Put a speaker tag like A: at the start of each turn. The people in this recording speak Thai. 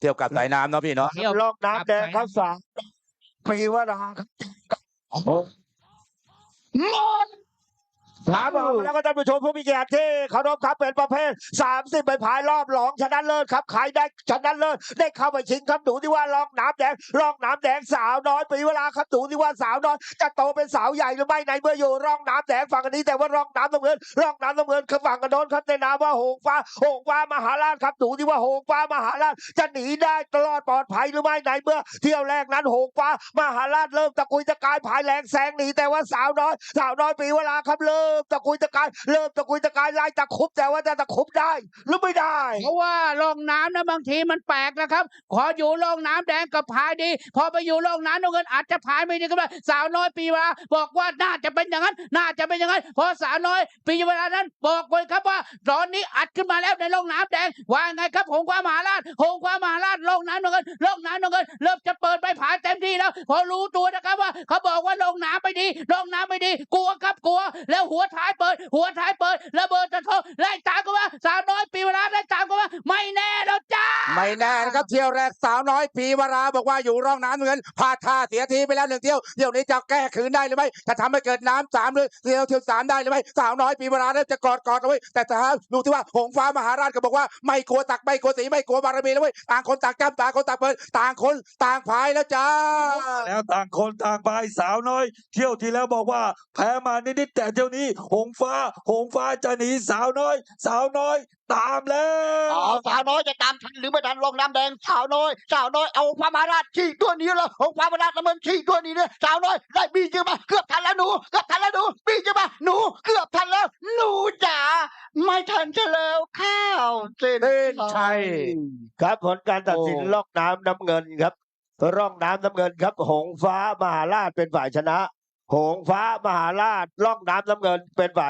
A: เที่ยวกับสายน้ำเนาะพี่เนาะ
B: เที่ยว
C: ลอกน้ำแดงครับสามปีวราครับหมด ครับผมแล้วก็ท่านผู้ชมผู้มีเกียรติที่เคารพครับเป็นประเภท 30ไปผายรอบรองชนะเลิศครับใครได้ชนะเลิศได้เข้าไปชิงครับดูที่ว่าลองน้ำแดงลองน้ำแดงสาวน้อยปีเวลาครับดูที่ว่าสาวน้อยจะโตเป็นสาวใหญ่หรือไม่ในเมื่ออยู่ร่องน้ำแดงฝั่งอันนี้แต่ว่าร่องน้ำน้ำเงินร่องน้ำน้ำเงินคือฝั่งกระโดนครับในนามว่าโหงฟ้าโหงฟ้ามหาราชครับดูที่ว่าโหงฟ้ามหาราชจะหนีได้ตลอดปลอดภัยหรือไม่ในเมื่อ เที่ยวแรกนั้นโหงฟ้ามหาราชเริ่มตะกุยตะกายผายแรงแซงหนีแต่ว่าสาวน้อย สาวน้อยปีเวลาครับเริ่มตะกุยตะกายเริ่มตะกุยตะกายไล่ตะคุบแต่ว่าจะตะคุบได้หรือไม่ได้
B: เพราะว่าร่องน้ำนะบางทีมันแปลกนะครับ ขออยู่ร่องน้ำแดงกับพายดี พอไปอยู่ร่องน้ำน้ำเงินอาจจะพายไม่ดีก็ได้สาวน้อยปีเวลาบอกว่าน่าจะเป็นอย่างนั้น น่าจะเป็นอย่างนั้นพอสาวน้อยปีเวลานั้น บอกเลยครับว่าตอนนี้อัดขึ้นมาแล้วในร่องน้ำแดงว่าไงครับหงความมหาราชหงความมหาราชร่องน้ำน้ำเงินร่องน้ำน้ำเงินเริ่มจะเปิดไปผายเต็มที่แล้ว พอรู้ตัวนะครับว่า เขาบอกว่าร่องน้ำไม่ดีร่องน้ำไม่ดี กลัวครับกลัว แล้วหัวท้ายเปิด หัวท้ายเปิดระเบิดจะทงไล่ตามกันว่าสาวน้อยปีเวลาไล่ตามกันว่าไม่แน่แล้วจ้า
A: ไม่แน่นะครับเที่ยวแรกสาวน้อยปีวราบอกว่าอยู่ร่องน้ำเงินพลาดท่าเสียทีไปแล้วหนึ่งเที่ยวเที่ยวนี้จะแก้คืนได้หรือไม่จะทำให้เกิดน้ำสามหรือเที่ยวเที่ยวสามได้หรือไม่สาวน้อยปีวราเริ่มจะกอดกอดเอาไว้แต่ถ้าดูที่ว่าหงฟ้ามหาราชก็บอกว่าไม่กลัวตักไม่กลัวสีไม่กลัวบารมีแล้วเว้ยต่างคนต่างจ้ำต่างคนต่างเปิดต่างคนต่างพายแล้วจ้า
D: แล้วต่างคนต่างไปสาวน้อย เที่ยวที่แล้วบอกว่า แพ้มานิดๆแต่เที่ยวนี้ หงฟ้า หงฟ้าจะหนีสาวน้อย สาวน้อย ตามแล้ว
C: อ๋อสาวน้อยจะตามทันหรือไม่ทันลงน้ำแดงสาวน้อยสาวน้อยเอาพระมหาราชขี่ตัวนี้เลยองค์พระมหาราชน้ำมันขี่ตัวนี้เนี่ยสาวน้อยได้บีจึงมาเกือบทันแล้วหนูเกือบทันแล้วหนูบีจึงมาหนูเกือบทันแล้วหนูจ๋าไม่ทันจะแล้วข้าวเส้น
A: เส้นชัย
C: ครับผลการตัดสิน
A: โอ้
C: ล่องน้ำน้ำเงินครับ ร่องน้ำน้ำเงินครับ หงฟ้ามหาราชเป็นฝ่ายชนะ หงฟ้ามหาราชล่องน้ำน้ำเงินเป็นฝ่าย